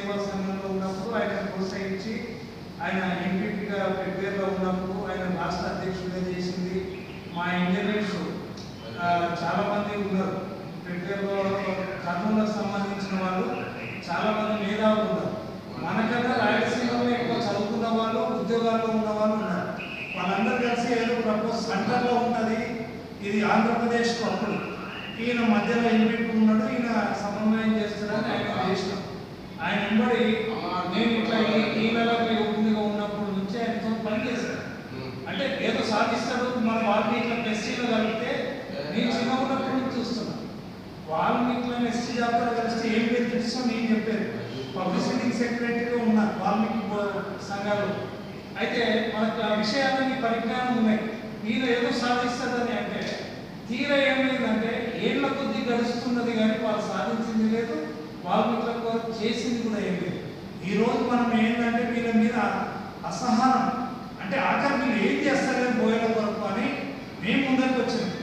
సేవా సంఘంలో ఉన్నప్పుడు ఆయన ప్రోత్సహించి ఆయన ఎంపీగా ప్రిపేర్లో ఉన్నప్పుడు ఆయన రాష్ట్ర అధ్యక్షుడిగా చేసింది మా ఇంజనీర్స్ చాలామంది ఉన్నారు. ప్రిపేర్లో కర్నూలకు సంబంధించిన వాళ్ళు చాలామంది మేధావులు ఉన్నారు. మనకన్నా రాయలసీమలో ఎక్కువ చదువుకున్న వాళ్ళు ఉద్యోగాల్లో ఉన్న వాళ్ళు ఉన్నారు. వాళ్ళందరూ కలిసి ఏదో ప్రపోజ్ సెంటర్లో ఉన్నది ఇది ఆంధ్రప్రదేశ్ అప్పుడు. ఈయన మధ్యలో ఎంపీ ఉన్నాడు ఈయన సమన్వయం చేస్తున్నాడు ఆయన చేసినాం ఆయన వెంబడి నేను ఇట్లా ఈ- నెలకి యువకునిగా ఉన్నప్పుడు నుంచి ఆయనతో పని చేశాను అంటే ఏదో సాధిస్తాడు మన వాల్మీకి ఎస్సీలో కలిపితే నేను చిన్న ఉన్నప్పటి నుంచి చూస్తున్నా. వాల్మీకి ఎస్సీ జాతర కలిస్తే ఏం బెనిఫిట్స్ నేను చెప్పాను పబ్లిసిటీ సెక్రటరీగా ఉన్నా వాల్మీకి సంఘాలు. అయితే మనకు ఆ విషయాలన్నీ పరిజ్ఞానం ఉన్నాయి. మీరు ఏదో సాధిస్తాడని అంటే తీర ఏమైందంటే ఏళ్ళ కొద్దీ గడుస్తున్నది కానీ వాళ్ళు సాధించింది లేదు వాల్మీకులకు చేసింది కూడా ఏం లేదు. మనం ఏంటంటే వీళ్ళ మీద అసహనం అంటే ఆఖరి వీళ్ళు ఏం చేస్తారని పోయేల కొరకు అని మేము ముందరికి వచ్చింది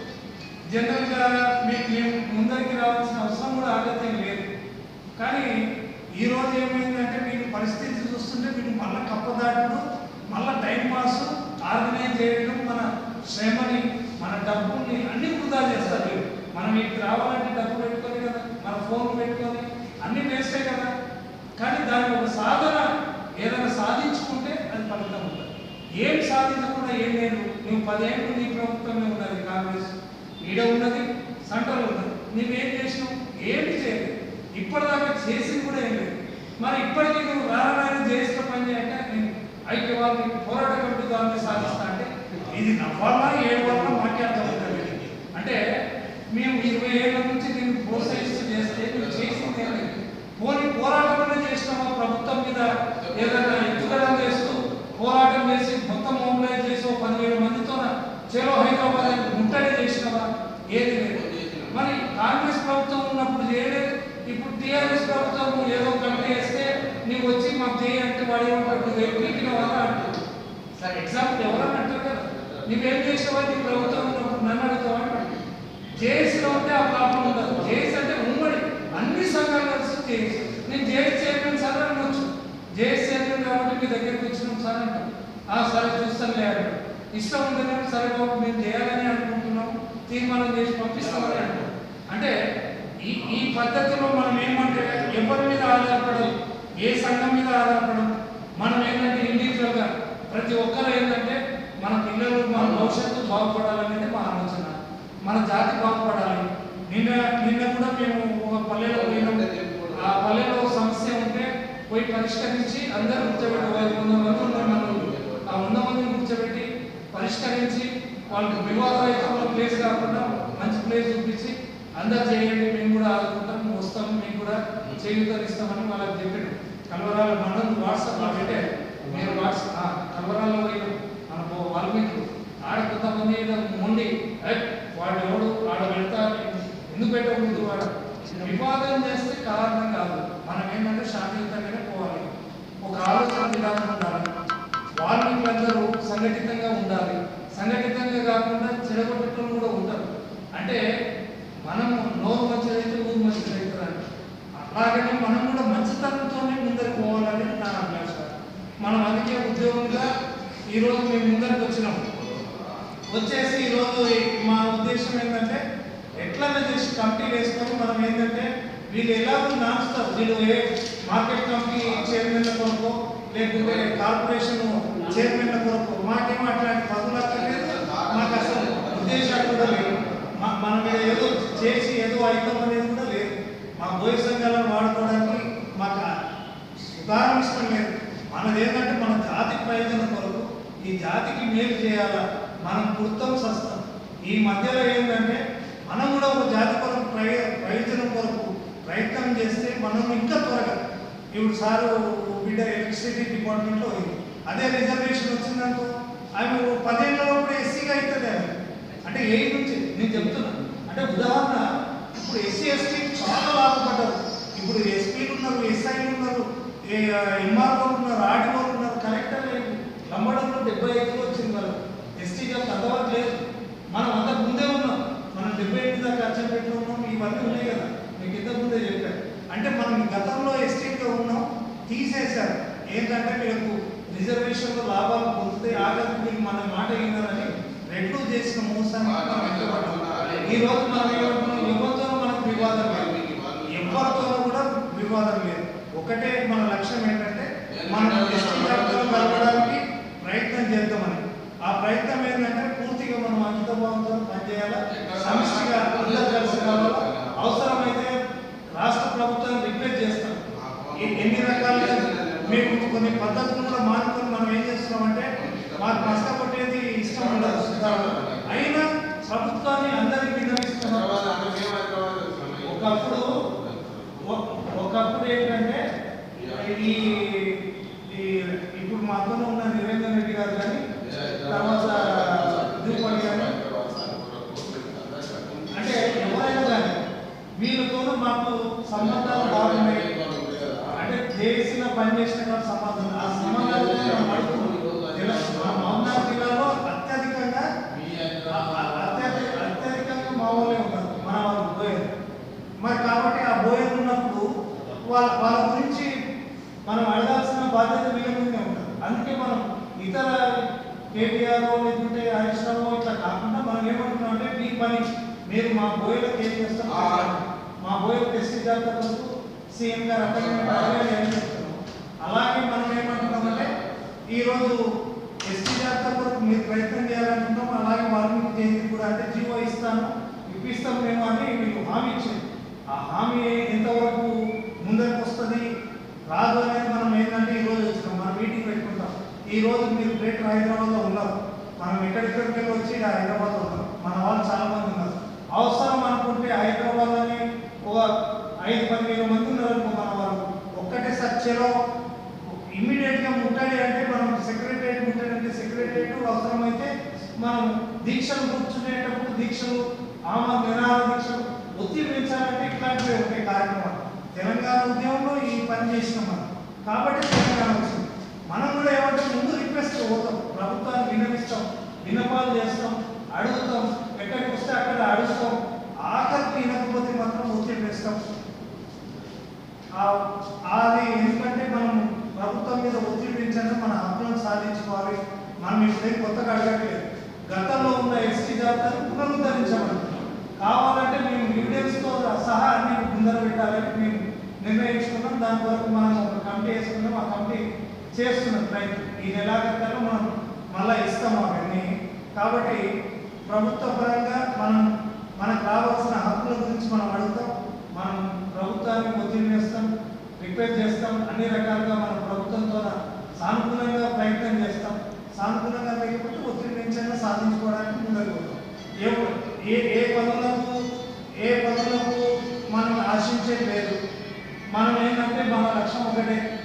జనరల్గా మీకు మేము ముందరికి రావాల్సిన అవసరం కూడా ఆగత్యం లేదు. కానీ ఈ రోజు ఏమైందంటే వీళ్ళ పరిస్థితి చూస్తుంటే వీళ్ళు మళ్ళీ కప్పదాటడం మళ్ళీ టైం పాస్ ఆర్గనైజ్ చేయడం మన శ్రమని మన డబ్బుల్ని అన్ని వృధా చేస్తారు మనం ఇక్కడికి రావాలంటే డబ్బు పెట్టుకొని కదా మన ఫోన్ పెట్టుకొని అన్ని వేస్తే కదా. కానీ దాని ఒక సాధన ఏదైనా సాధించుకుంటే అది ఫలితం ఉంటుంది. ఏం సాధించకుండా ఏం లేదు. నువ్వు పదేళ్ళు నీ ప్రభుత్వమే ఉన్నది కాంగ్రెస్. ఈడ ఉన్నది సెంట్రల్ ఉన్నది. నువ్వేం చేసినావు? ఏమి చేయలేదు. ఇప్పటిదాకా చేసింది కూడా ఏం లేదు. మరి ఇప్పటికీ నువ్వు రారాయణ చేసిన పని చేయంటే నేను ఐక్యవాది పోరాట కమిటీ ద్వారా సాధిస్తా అంటే ఇది నవ్వాలా ఏడవాలా మాకే అర్థమవుతుంది మేము ఇరవై ఏళ్ళ నుంచి నేను ప్రోత్సహిస్తూ చేస్తే నువ్వు చేసింది ఏం లేదు పోనీ పోరాటం చేసినామా ప్రభుత్వం మీద ఏదైనా ఎత్తుగడం చేస్తూ పోరాటం చేసి మొత్తం మొబిలైజ్ చేసి ఒక పదివేల మందితో చెలో హైదరాబాద్ అని ముట్టడి చేసినావా ఏది లేదు మరి కాంగ్రెస్ ప్రభుత్వం ఉన్నప్పుడు చేయలేదు ఇప్పుడు టీఆర్ఎస్ ప్రభుత్వం ఏదో కమిటీ వేస్తే నీవు వచ్చి మాకు చేయి అంటే వాడు ఏమంటాడు నువ్వు ఎక్కిన వాళ్ళ అంటాడు. సార్ ఎగ్జాంపుల్ ఎవరన్నా అంటారు కదా. నువ్వేం చేసినవా నీ ప్రభుత్వం నన్ను అడుగుతావా? అంటాడు. జేఏసీలో ఉంటే ఆ ప్రాబ్లం ఉండదు. జేఏసీ అంటే ఉమ్మడి. అన్ని సంఘాలు కలిసి జేఏసీ. నేను జేఏసీ చైర్మన్ సార్ అనొచ్చు. జేఏసీ చైర్మన్ కాబట్టి మీ దగ్గరికి వచ్చినాం సార్ అంటాం ఆ సరే చూస్తానులే అంటాడు. ఇష్టం ఉందని సరే బాబు మేము చేయాలని అనుకుంటున్నాం. తీర్మానం చేసి పంపిస్తామని అంటాం అంటే ఈ ఈ పద్ధతిలో మనం ఏమంటే ఎవరి మీద ఆధారపడదు. ఏ సంఘం మీద ఆధారపడం మనం ఏంటంటే ఇండివిజువల్గా ప్రతి ఒక్కరు ఏంటంటే మన పిల్లలు మన భవిష్యత్తు బాగుపడాలనేది మా ఆలోచన. మన జాతి బాగుపడాలి. నిన్న నిన్న కూడా మేము ఒక పల్లెలో పోయినాం. ఆ పల్లెలో సమస్య ఉంటే పోయి పరిష్కరించి అందరూ కూర్చోబెట్టి వంద మంది ఉన్నారు ఆ వంద మందిని కూర్చోబెట్టి పరిష్కరించి వాళ్ళకి వివాదరహితంలో ప్లేస్ కాకుండా మంచి ప్లేస్ చూపించి అందరు చేయండి మేము కూడా ఆదుకుంటాం వస్తాం మేము కూడా చేయుతనిస్తామని వాళ్ళకి చెప్పాడు. కల్వరాల మనం వాట్సాప్ పెట్టే మీరు వాట్సాప్ కల్వరాల్లో పోయిన మన వాల్మీకి ఆడ కొంతమంది ఉండి మొండి వాడు ఎవడు ఆడ పెడతా ఎందుకు పెట్టకూడదు వాడు వివాదం చేస్తే కారణం కాదు. మనం ఏంటంటే శాంతియుతంగానే పోవాలి. ఒక ఆలోచన విధానం ఉండాలి వాల్మీకులందరూ సంఘటితంగా ఉండాలి. సంఘటితంగా కాకుండా చెడగొట్టడం కూడా ఉంటారు. అంటే మనం నోరు మంచిదైతే ఊరు మంచిదవుతుందని అలాగనే మనం కూడా మంచితనంతోనే ముందరికి పోవాలనేది నా అభ్యాస మనం అందుకే ఉద్యోగంగా ఈరోజు మేము ముందరికి వచ్చినాం. వచ్చేసి ఈరోజు మా ఉద్దేశం ఏంటంటే ఎట్లన్నా చేసి కంపెనీ వేసుకొని మనం ఏంటంటే వీళ్ళు ఎలాగో నాస్తారు వీళ్ళు ఏ మార్కెట్ కంపెనీ చైర్మన్ల కొరకు లేకుంటే కార్పొరేషన్ చైర్మన్ల కొరకు మాకేమో అట్లాంటి పదవులు అక్కర్లేదు. మాకు అసలు ఉద్దేశాలు కూడా లేదు మా- మనం ఏదో చేసి ఏదో అవుతాం అనేది కూడా లేదు. మా బోయ సంఘాలను వాడుకోవడానికి మాకు సుధారణ ఇష్టం లేదు మనది ఏంటంటే మన జాతి ప్రయోజనం కొరకు ఈ జాతికి మేలు చేయాలా మనం పుడతాం సస్తాం. ఈ మధ్యలో ఏంటంటే మనం కూడా ఒక జాతి కొరకు ప్రయ ప్రయోజనం కొరకు ప్రయత్నం చేస్తే మనం ఇంకా త్వరగా ఇప్పుడు సారు బిడ్డ ఎలక్ట్రిసిటీ డిపార్ట్మెంట్లో అయింది అదే రిజర్వేషన్ వచ్చిందనుకో ఆమె పదేళ్ళలో కూడా ఎస్సీగా అవుతుంది ఆమె. అంటే ఏ నుంచి? నేను చెప్తున్నాను అంటే ఉదాహరణ ఇప్పుడు ఎస్సీ ఎస్టీ చాలా లాభపడ్డారు ఇప్పుడు ఎస్పీలు ఉన్నారు ఎస్ఐలు ఉన్నారు ఎంఆర్ఓ ఉన్నారు ఆర్డీఓ ఉన్నారు కలెక్టర్ లేదు. లంబడంలో డెబ్బై ఐదులో వచ్చింది వాళ్ళు ఎస్టీ జాబ్ అంతవరకు లేదు. మనం అంత ముందే ఉన్నాం. మనం డెబ్బై ఐదు దాకా అచ్చంపేటలో ఉన్నాం. ఇవన్నీ ఉన్నాయి కదా. మీకు ఇంతకు ముందే చెప్పాను అంటే మనం గతంలో ఎస్టీగా ఉన్నాం తీసేశారు ఏంటంటే మీకు రిజర్వేషన్లో లాభాలు పొందితే ఆఖరికి మీకు మన మాట విన్నారని రెడ్లు చేసిన మోసాన్ని. ఈ రోజు మనం ఎవరితోనూ మనకు వివాదం లేదు. ఎవరితోనూ కూడా వివాదం లేదు. ఒకటే మన లక్ష్యం ఏంటంటే మనం ఎస్టీ జాబితాలో కలపడానికి ప్రయత్నం చేద్దామని ఆ ప్రయత్నం ఏంటంటే పూర్తిగా మనం అంకితభావంతో పనిచేయాలా? సమిష్టిగా అందరూ కలిసి రావాలా అవసరమైతే రాష్ట్ర ప్రభుత్వాన్ని రిక్వెస్ట్ చేస్తాం. ఎన్ని రకాలుగా మీకు కొన్ని పద్ధతులు కూడా మానుకొని మనం ఏం చేస్తున్నామంటే మాకు కష్టపడేది ఇష్టం ఉండదు. అయినా ప్రభుత్వాన్ని అందరికీ విన్నవిస్తున్నాం. ఒకప్పుడు ఒ- ఒకప్పుడు ఏంటంటే ఈ ఈ ఇప్పుడు మా అతను ఉన్న నిరేందర్ రెడ్డి గారు కానీ తర్వాత తిరుపతి కానీ అంటే ఎవరైనా కానీ వీళ్ళతోనూ మాకు సంబంధాలు బాగున్నాయి అంటే చేసిన పని చేసిన కాదు సంబంధం ఆ సంబంధాలు మనం అడుగుతున్నాం. తెల- మా మహబూబ్నగర్ జిల్లాలో అత్యధికంగా అ- అ- అత్యధి- అత్యధికంగా మా వాళ్ళే ఉంటారు మన వాళ్ళు బోయలు మరి కాబట్టి ఆ బోయలు ఉన్నప్పుడు వాళ్ళ వాళ్ళ గురించి మనం అడగాల్సిన బాధ్యత వీళ్ళ మీదే ఉంటుంది అందుకే మనం ఇతర కేటీఆర్ లేకుంటే హరీష్ రావు ఇట్లా కాకుండా మనం ఏమంటున్నాం అంటే మీ పని మీరు మా బోయలకు ఏం చేస్తాం ఆ. మా బోయలకు ఎస్సీ జాతర వరకు సీఎం గారు చెప్తున్నాం అలాగే మనం ఏమంటున్నామంటే ఈరోజు ఎస్టీ జాతర వరకు మీరు ప్రయత్నం చేయాలనుకుంటాం అలాగే వాల్మీకి జయంతి కూడా అంటే జీవో ఇస్తాను ఇప్పిస్తాం మేము అని మీకు హామీ ఇచ్చింది ఆ హామీ ఎంతవరకు ముందరకు వస్తుంది? రాదు అనేది మనం ఏంటంటే ఈ రోజు వచ్చినాం. మనం మీటింగ్ పెట్టుకుంటాం. ఈ రోజు మీరు గ్రేటర్ హైదరాబాద్లో ఉన్నారు. మనం ఎక్కడెక్కడికి వచ్చి హైదరాబాద్లో ఉన్నాం. మన వాళ్ళు చాలా మంది ఉన్నారు. అవసరం అనుకుంటే హైదరాబాద్లోనే ఒక ఐదు పదివేల మంది ఉన్నారు మన వాళ్ళు. ఒక్కటే సచ్చేలో ఇమీడియట్గా ముట్టడి అంటే మనం సెక్రటరియట్ ముట్టడి అంటే సెక్రటరియట్ అవసరమైతే మనం దీక్షలు కూర్చునేటప్పుడు దీక్షలు ఆమె నిరాహార దీక్షలు ఒత్తిడి పెంచాలంటే ఇట్లాంటివి ఉంటాయి కార్యక్రమాలు. తెలంగాణ ఉద్యమంలో ఈ పని చేసినాం మనం. కాబట్టి తెలంగాణ వచ్చింది. మనం కూడా ఏమంటే ముందు రిక్వెస్ట్ పోతాం. ప్రభుత్వాన్ని విన్నవిస్తాం విన్నపాలు చేస్తాం అడుగుతాం ఎక్కడికి వస్తే అక్కడ అడుగుతాం ఆఖరికి వినకపోతే మాత్రం ఒత్తిడి వేస్తాం ఆ- అది ఎందుకంటే మనం ప్రభుత్వం మీద ఒత్తిడి పెంచాలి మన హక్కులను సాధించుకోవాలి మనం ఇప్పుడు కొత్తగా అడగట్లేదు గతంలో ఉన్న ఎస్టీ జాబితాను పునరుద్ధరించమని కావాలంటే మేము ఎవిడెన్స్తో సహా అన్ని ముందర పెట్టాలని మేము నిర్ణయించుకున్నాం దాని వరకు మనం ఒక కమిటీ వేసుకున్నాం కమిటీ చేస్తున్నాం ప్రయత్నం. ఈ నెలాఖరికల్లా మనం మళ్ళీ ఇస్తాం అవన్నీ కాబట్టి ప్రభుత్వ పరంగా మనం మనకు రావాల్సిన హక్కుల గురించి మనం అడుగుతాం. మనం ప్రభుత్వాన్ని ఒత్తిడి చేస్తాం రిక్వెస్ట్ చేస్తాం. అన్ని రకాలుగా మన ప్రభుత్వంతో సానుకూలంగా ప్రయత్నం చేస్తాం. సానుకూలంగా లేకపోతే ఒత్తిడి పెంచైనా సాధించుకోవడానికి ముందుకు పోతాం. ఏ ఏ ఏ పనులకు ఏ పనులకు మనం ఆశించేది లేదు. మనం ఏంటంటే మన లక్ష్యం ఒకటే.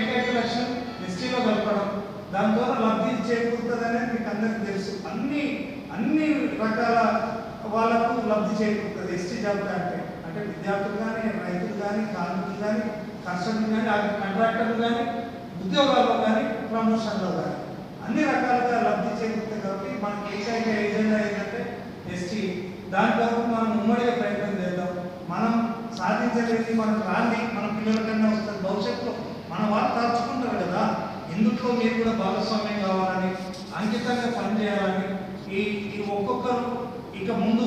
ఏకైక లక్ష్యం ఎస్టీలో కలపడం దాని ద్వారా లబ్ధి చేకూరుతుంది అనేది మీకు అందరికీ తెలుసు. అన్ని అన్ని రకాల వాళ్ళకు లబ్ధి చేకూరుతుంది. ఎస్టీ జాబితా అంటే అంటే విద్యార్థులు కానీ రైతులు కానీ కార్మికులు కానీ కర్షకులు కానీ కాంట్రాక్టర్లు కానీ ఉద్యోగాల్లో కానీ ప్రమోషన్లో కానీ అన్ని రకాలుగా లబ్ధి చేకూరుతుంది కాబట్టి మనకి ఏకైక ఏజెండా ఏంటంటే ఎస్టీ. దాని కొరకు మనం ఉమ్మడిగా ప్రయత్నం చేద్దాం. మనం సాధించలేని మనకు రాని మన పిల్లల కన్నా వస్తుంది. భవిష్యత్తులో మన వాళ్ళు తలుచుకుంటారు కదా ఇందుట్లో మీరు కూడా భాగస్వామ్యం కావాలని అంకితంగా పనిచేయాలని ఈ ఈ ఒక్కొక్కరు ఇక ముందు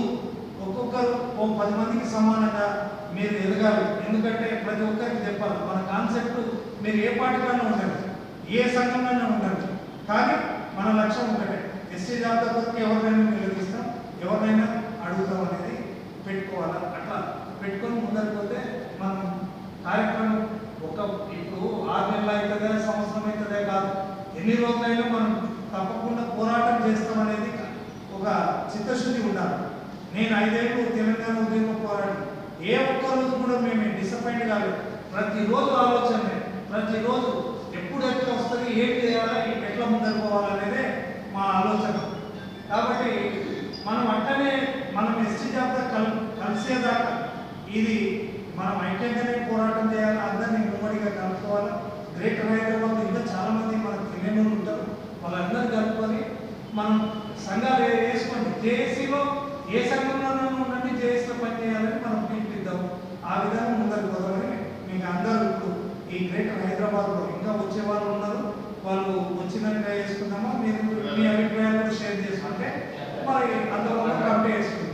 ఒక్కొక్కరు ఓ పది మందికి సమానంగా మీరు ఎదగాలి. ఎందుకంటే ప్రతి ఒక్కరికి చెప్పాలి మన కాన్సెప్ట్ మీరు ఏ పార్టీలోనే ఉండండి ఏ సంఘంలోనే ఉండండి. కానీ మన లక్ష్యం ఒకటే ఎస్సీ జాబితా కొరకు ఎవరినైనా నిలదీస్తాం ఎవరినైనా అడుగుతాం అనేది పెట్టుకోవాలి? అట్లా పెట్టుకొని ముందరికి పోతే మనం కార్యక్రమం ఒక ఇప్పుడు ఆరు నెలలు అవుతుందే సంవత్సరం అవుతుందే కాదు ఎన్ని రోజులైనా మనం తప్పకుండా పోరాటం చేస్తాం అనేది ఒక చిత్తశుద్ధి ఉండాలి. నేను ఐదేళ్ళు తెలంగాణ ఉద్యమ పోరాటం. ఏ ఒక్క రోజు కూడా మేము డిసప్పాయింట్ కాలేదు. ప్రతిరోజు ఆలోచన ప్రతిరోజు ఎప్పుడు ఎట్లా వస్తుంది ఏం చేయాలా ఎట్లా ముందరు పోవాలనేదే మా ఆలోచన. కాబట్టి మనం అంటనే మనం ఎస్టీ జాబితా కల్ కలిసేదాకా ఇది మనం ఐక్యంగానే పోరాటం చేయాలి అందరినీ ఉమ్మడిగా కలుపుకోవాలా? గ్రేటర్ హైదరాబాద్ ఇంకా చాలామంది మనకు తెలియని ఉంటారు. వాళ్ళందరూ కలుపుకొని మనం సంఘాలు వేసుకోండి. జేఏసీలో ఏ సంఘంలో ఉండండి జేఏసీలో పనిచేయాలని మనం పిలిపిద్దాం. ఆ విధంగా ముందరికి పోదామని మీకు అందరూ ఇప్పుడు ఈ గ్రేటర్ హైదరాబాద్లో ఇంకా వచ్చే వాళ్ళు ఉన్నారు. వాళ్ళు వచ్చినాక వేసుకుందామా? మీరు మీ అభిప్రాయాలు షేర్ చేసుకుంటే మరి అందరూ కంటే వేసుకుంటాం